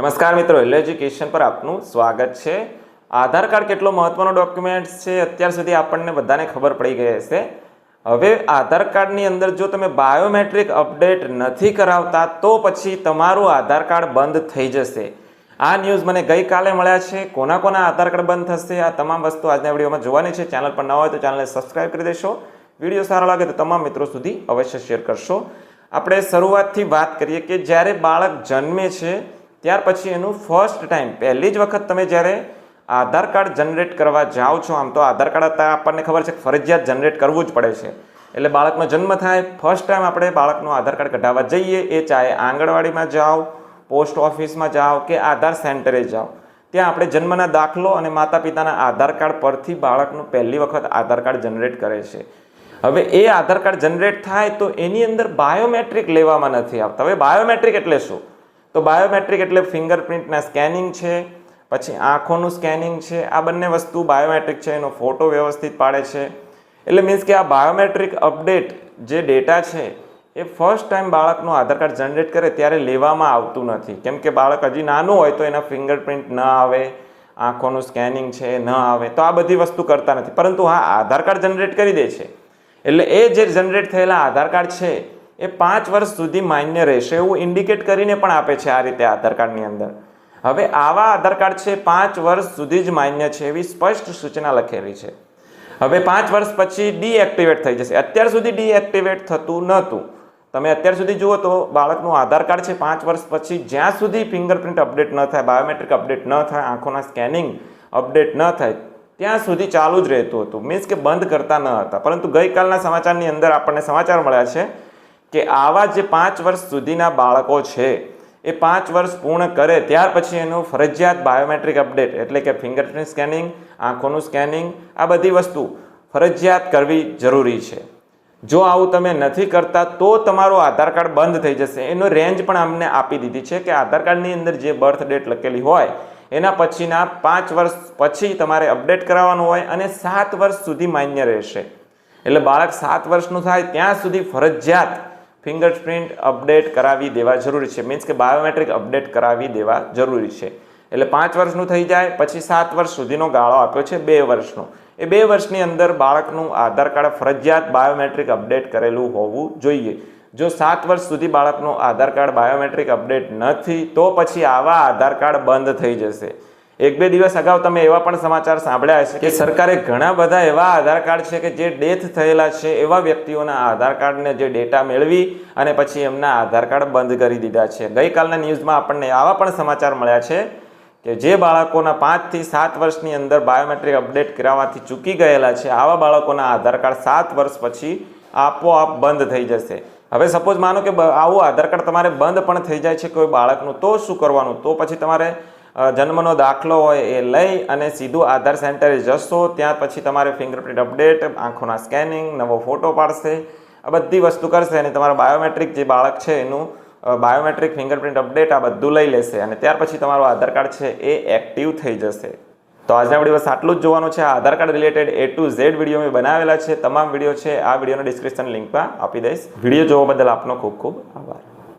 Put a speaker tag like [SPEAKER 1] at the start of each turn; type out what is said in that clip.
[SPEAKER 1] નમસ્કાર મિત્રો hello education પર આપનું સ્વાગત છે. આધાર કાર્ડ કેટલો મહત્વનો ડોક્યુમેન્ટ છે અત્યાર સુધી આપણને બધાને ખબર પડી ગઈ હશે. હવે આધાર કાર્ડની અંદર જો તમે બાયોમેટ્રિક અપડેટ નથી કરાવતા, તો પછી તમારું આધાર કાર્ડ બંધ થઈ જશે. આ ન્યૂઝ મને ગઈકાલે મળ્યા છે. કોના કોના આધાર કાર્ડ બંધ થશે, આ તમામ વસ્તુ આજના વિડીયોમાં જોવાની છે. ચેનલ પર ન હોય તો ચેનલને સબસ્ક્રાઈબ કરી દેશો. વીડિયો સારો લાગે તો તમામ મિત્રો સુધી અવશ્ય શેર કરશો. આપણે શરૂઆતથી વાત કરીએ કે જ્યારે બાળક જન્મે છે ત્યાર પછી એનું ફર્સ્ટ ટાઈમ પહેલી જ વખત તમે જ્યારે આધાર કાર્ડ જનરેટ કરવા જાઓ છો, આમ તો આધાર કાર્ડ અત્યારે આપણને ખબર છે ફરજિયાત જનરેટ કરવું જ પડે છે. એટલે બાળકનો જન્મ થાય ફર્સ્ટ ટાઈમ આપણે બાળકનું આધાર કાર્ડ કઢાવવા જઈએ, એ ચાહે આંગણવાડીમાં જાઓ પોસ્ટ ઓફિસમાં જાઓ કે આધાર સેન્ટરે જાઓ. ત્યાં આપણે જન્મના દાખલો અને માતા પિતાના આધાર કાર્ડ પરથી બાળકનું પહેલી વખત આધાર કાર્ડ જનરેટ કરે છે. હવે એ આધાર કાર્ડ જનરેટ થાય તો એની અંદર બાયોમેટ્રિક લેવામાં નથી આવતા. હવે બાયોમેટ્રિક એટલે શું? તો બાયોમેટ્રિક એટલે ફિંગરપ્રિન્ટના સ્કેનિંગ છે, પછી આંખોનું સ્કેનિંગ છે, આ બંને વસ્તુ બાયોમેટ્રિક છે, એનો ફોટો વ્યવસ્થિત પાડે છે. એટલે મીન્સ કે આ બાયોમેટ્રિક અપડેટ જે ડેટા છે, એ ફર્સ્ટ ટાઈમ બાળકનું આધાર કાર્ડ જનરેટ કરે ત્યારે લેવામાં આવતું નથી. કેમ કે બાળક હજી નાનું હોય તો એના ફિંગરપ્રિન્ટ ન આવે, આંખોનું સ્કેનિંગ છે ન આવે, તો આ બધી વસ્તુ કરતા નથી. પરંતુ હા, આધાર કાર્ડ જનરેટ કરી દે છે. એટલે એ જે જનરેટ થયેલા આધાર કાર્ડ છે એ પાંચ વર્ષ સુધી માન્ય રહેશે એવું ઇન્ડિકેટ કરીને પણ આપે છે આ રીતે આધાર કાર્ડની અંદર. હવે આવા આધાર કાર્ડ છે, પાંચ વર્ષ સુધી જ માન્ય છે એવી સ્પષ્ટ સૂચના લખેલી છે. હવે પાંચ વર્ષ પછી ડીએક્ટિવેટ થઈ જશે. અત્યાર સુધી ડીએક્ટિવેટ થતું નહોતું. તમે અત્યાર સુધી જુઓ તો બાળકનું આધાર કાર્ડ છે, પાંચ વર્ષ પછી જ્યાં સુધી ફિંગરપ્રિન્ટ અપડેટ ન થાય, બાયોમેટ્રિક અપડેટ ન થાય, આંખોના સ્કેનિંગ અપડેટ ન થાય, ત્યાં સુધી ચાલુ જ રહેતું હતું. મીન્સ કે બંધ કરતા ન હતા. પરંતુ ગઈકાલના સમાચારની અંદર આપણને સમાચાર મળ્યા છે કે આવા જે પાંચ વર્ષ સુધીના બાળકો છે, એ પાંચ વર્ષ પૂર્ણ કરે ત્યાર પછી એનું ફરજિયાત બાયોમેટ્રિક અપડેટ એટલે કે ફિંગરપ્રિન્ટ સ્કેનિંગ આંખોનું સ્કેનિંગ આ બધી વસ્તુ ફરજિયાત કરવી જરૂરી છે. જો આવું તમે નથી કરતા, તો તમારું આધાર કાર્ડ બંધ થઈ જશે. એનો રેન્જ પણ અમને આપી દીધી છે કે આધાર કાર્ડની અંદર જે બર્થ ડેટ લખેલી હોય, એના પછીના પાંચ વર્ષ પછી તમારે અપડેટ કરાવવાનું હોય અને સાત વર્ષ સુધી માન્ય રહેશે. એટલે બાળક સાત વર્ષનું થાય, ત્યાં સુધી ફરજિયાત ફિંગરપ્રિન્ટ અપડેટ કરાવી દેવા જરૂરી છે. મીન્સ કે બાયોમેટ્રિક અપડેટ કરાવી દેવા જરૂરી છે. એટલે પાંચ વર્ષનું થઈ જાય, પછી સાત વર્ષ સુધીનો ગાળો આપ્યો છે, બે વર્ષનો. એ બે વર્ષની અંદર બાળકનું આધાર કાર્ડ ફરજિયાત બાયોમેટ્રિક અપડેટ કરેલું હોવું જોઈએ. જો સાત વર્ષ સુધી બાળકનું આધાર કાર્ડ બાયોમેટ્રિક અપડેટ નથી, તો પછી આવા આધાર કાર્ડ બંધ થઈ જશે. એક બે દિવસ અગાઉ તમે એવા પણ સમાચાર સાંભળ્યા હશે કે સરકારે ઘણા બધા એવા આધાર કાર્ડ છે કે જે ડેથ થયેલા છે એવા વ્યક્તિઓના આધાર કાર્ડને જે ડેટા મેળવી અને પછી એમના આધાર કાર્ડ બંધ કરી દીધા છે. ગઈકાલના ન્યૂઝમાં આપણને આવા પણ સમાચાર મળ્યા છે કે જે બાળકોના પાંચથી સાત વર્ષની અંદર બાયોમેટ્રિક અપડેટ કરાવવાથી ચૂકી ગયેલા છે. આવા બાળકોના આધાર કાર્ડ સાત વર્ષ પછી આપોઆપ બંધ થઈ જશે. હવે સપોઝ માનો કે આવું આધાર કાર્ડ તમારે બંધ પણ થઈ જાય છે કોઈ બાળકનું, તો શું કરવાનું? તો પછી તમારે જન્મનો દાખલો હોય એ લઈ અને સીધું આધાર સેન્ટરે જશો ત્યાં પછી તમારે ફિંગરપ્રિન્ટ અપડેટ આંખોના સ્કેનિંગ નવો ફોટો પાડશે, આ બધી વસ્તુ કરશે અને તમારા બાયોમેટ્રિક જે બાળક છે એનું બાયોમેટ્રિક ફિંગરપ્રિન્ટ અપડેટ આ બધું લઈ લેશે અને ત્યાર પછી તમારું આધાર કાર્ડ છે એ એક્ટિવ થઈ જશે. તો આજના આપણી બસ આટલું જ જોવાનું છે. આ Aadhaar card related A to Z video મેં બનાવેલા છે. તમામ વીડિયો છે. આ વિડીયોના ડિસ્ક્રિપ્શન લિંકમાં આપી દઈશ. વીડિયો જોવા બદલ આપનો ખૂબ ખૂબ આભાર.